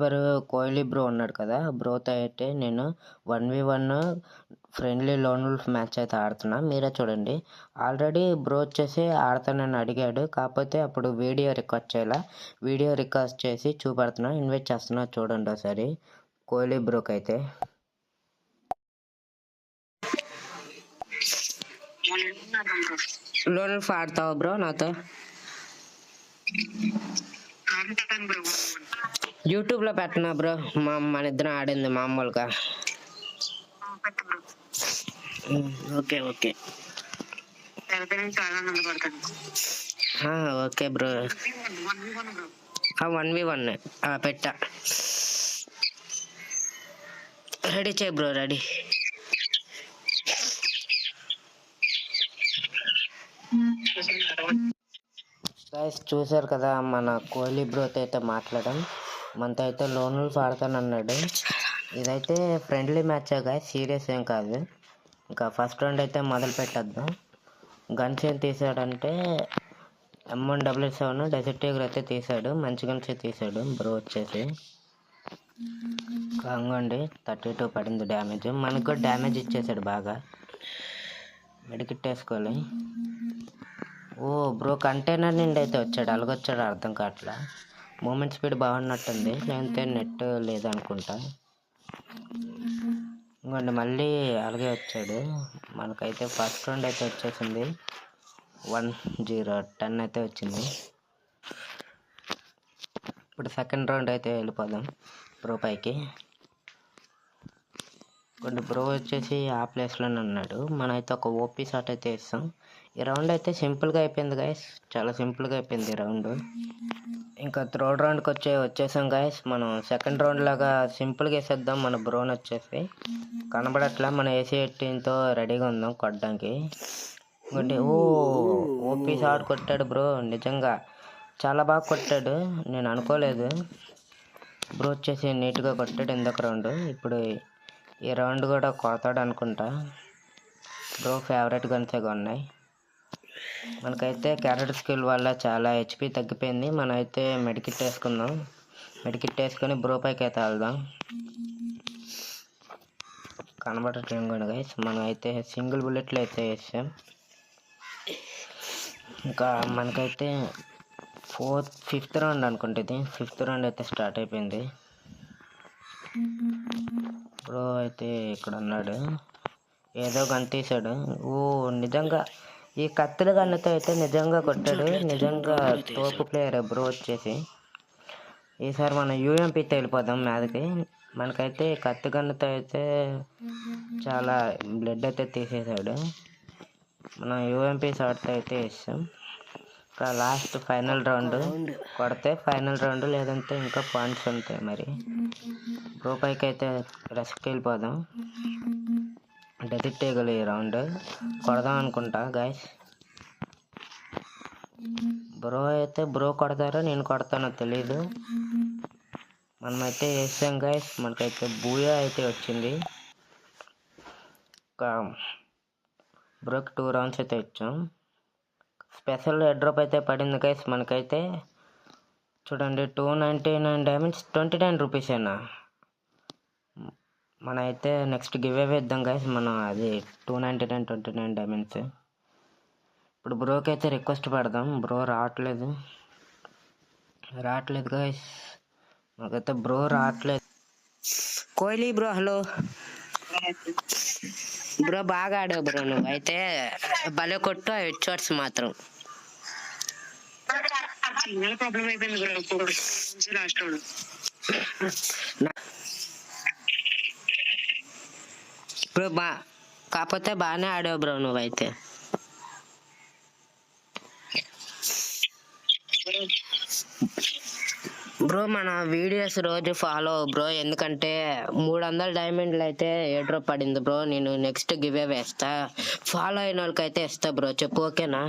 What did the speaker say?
Subscriber Kohli bro ఉన్నాడు కదా బ్రోతో అయితే నేను one v one friendly lone wolf match అయితే ఆడుతున్నా. మీరే చూడండి. ఆల్రెడీ బ్రో వచ్చేసి ఆడతానని అడిగాడు. కాకపోతే అప్పుడు వీడియో రికార్డ్ చేయాల? వీడియో రికార్డ్ చేసి చూపెడుతున్నా. ఇన్వైట్ చేస్తున్నా చూడండి ఒకసారి. కోహ్లీ బ్రోకి అయితే లోన్ వుల్ఫ్ ఆడతావా బ్రో నాతో? బ్రో యూట్యూబ్లో పెట్టనా బ్రో? మా మన ఇద్దరం ఆడింది మామూలుగా. Okay okay. Okay bro. One v one. Bro one v one పెట్టా. రెడీ చేయి బ్రో రెడీ. గైస్ చూసారు కదా మన కోహ్లీ బ్రోతో అయితే మాట్లాడడం. మనతో అయితే లోన్లు ఆడతానన్నాడు ఇదైతే ఫ్రెండ్లీ మ్యాచ్ గాయ సీరియస్ ఏం కాదు. ఇంకా ఫస్ట్ రౌండ్ అయితే మొదలు పెట్టద్దాం. గన్స్ ఏం తీసాడంటే M N W seven desert tiger అయితే తీసాడు. మంచి గన్స్ తీసాడు బ్రో వచ్చేసి. కాంగండి థర్టీ టూ పడింది డ్యామేజ్. మనకు కూడా డ్యామేజ్ ఇచ్చేసాడు బాగా. మెడికిట్ వేసుకోవాలి ఓ బ్రో కంటైనర్ నుండి అయితే వచ్చాడు. అలాగొచ్చాడు అర్థం కావట్లా. మూమెంట్ స్పీడ్ బాగున్నట్టుంది. లేదంటే నెట్ లేదనుకుంటా. ఇంకోండి మళ్ళీ అలాగే వచ్చాడు. మనకైతే ఫస్ట్ రౌండ్ అయితే వచ్చేసింది. వన్ జీరో టెన్ అయితే వచ్చింది. ఇప్పుడు సెకండ్ రౌండ్ అయితే వెళ్ళిపోదాం ప్రో పైకి. కొన్ని బ్రో వచ్చేసి ఆ ప్లేస్లోనే ఉన్నాడు. మనైతే ఒక ఓపీ షాట్ అయితే ఇస్తాం ఈ రౌండ్ అయితే సింపుల్గా అయిపోయింది గాయస్ చాలా సింపుల్గా అయిపోయింది ఈ రౌండ్ ఇంకా థర్డ్ రౌండ్కి వచ్చే వచ్చేసాం గాయస్ మనం సెకండ్ రౌండ్ లాగా సింపుల్గా వేసేద్దాం. మన బ్రోన్ వచ్చేసి కనబడట్లా. మన ఏసీ ఎట్టింతో రెడీగా ఉందాం కొట్టడానికి. ఇంకోటి ఓ ఓపీ షాట్ కొట్టాడు బ్రో. నిజంగా చాలా బాగా కొట్టాడు. నేను అనుకోలేదు. బ్రో వచ్చేసి నీట్గా కొట్టాడు ఇందొక రౌండ్ ఇప్పుడు ఈ రౌండ్ కూడా కొడతాడు అనుకుంటా. బ్రో ఫేవరెట్ గన్సేగా ఉన్నాయి. మనకైతే క్యారెట్ స్కిల్ వల్ల చాలా హెచ్పి తగ్గిపోయింది. మనం అయితే మెడికిట్ వేసుకుందాం. మెడికిట్ వేసుకొని బ్రో పైకి అయితే వెళ్దాం. కనబడట్లేదు కూడా గైస్ మనం అయితే సింగిల్ బుల్లెట్లు అయితే వేసాం. ఇంకా మనకైతే ఫోర్త్ ఫిఫ్త్ రౌండ్ అనుకుంటుంది ఫిఫ్త్ రౌండ్ అయితే స్టార్ట్ అయిపోయింది. బ్రో అయితే ఇక్కడ ఉన్నాడు. ఏదో గన్ ఓ నిజంగా ఈ కత్తుల గన్నుతో అయితే నిజంగా కొట్టాడు. నిజంగా తోపు ప్లేయర్ బ్రో వచ్చేసి. ఈసారి మనం యూఎంపీతో వెళ్ళిపోదాం మీదకి మనకైతే కత్తి గన్నుతో అయితే చాలా బ్లడ్ అయితే తీసేసాడు. మనం యూఎంపీ షాట్తో అయితే వేసాం ఇంకా లాస్ట్ ఫైనల్ రౌండ్ కొడితే ఫైనల్ రౌండ్ లేదంటే ఇంకా పాయింట్స్ ఉంటాయి మరి. బ్రో పైకి అయితే రెస్ట్కి వెళ్ళిపోదాం. డెత్ టేగలు ఈ రౌండ్. కొడదాం అనుకుంటా గాయస్ బ్రో అయితే బ్రో కొడతారో నేను కొడతానో తెలీదు. మనమైతే వేసాం గాయస్ మనకైతే బూయా అయితే వచ్చింది. ఒక బ్రోకి టూ రౌండ్స్ అయితే ఇచ్చాం స్పెషల్ డ్రాప్ అయితే పడింది గైస్ మనకైతే చూడండి two ninety nine diamonds twenty nine రూపీసేనా మన అయితే నెక్స్ట్ గివ్ అవే ఇద్దాం గైస్ మనం అది two ninety nine twenty nine diamonds ఇప్పుడు బ్రోకి అయితే రిక్వెస్ట్ పెడదాం. బ్రో రావట్లేదు. రావట్లేదు గైస్ మాకైతే బ్రో రావట్లేదు. కోహ్లీ బ్రో హలో బ్రో బాగా ఆడావు బ్రో నువ్వు. అయితే భలే కొట్టు హెడ్ షాట్స్ మాత్రం. ప్రాబ్లం అయిపోయింది బ్రో బ్రో బా కాకపోతే బాగానే ఆడావు బ్రో నువ్వైతే. బ్రో మన వీడియోస్ రోజు ఫాలో బ్రో ఎందుకంటే మూడు వందల డైమండ్లు అయితే ఏడ్రో పడింది బ్రో నేను నెక్స్ట్ గివే వేస్తా. ఫాలో అయిన వాళ్ళకైతే ఇస్తా బ్రో చెప్పు ఓకేనా?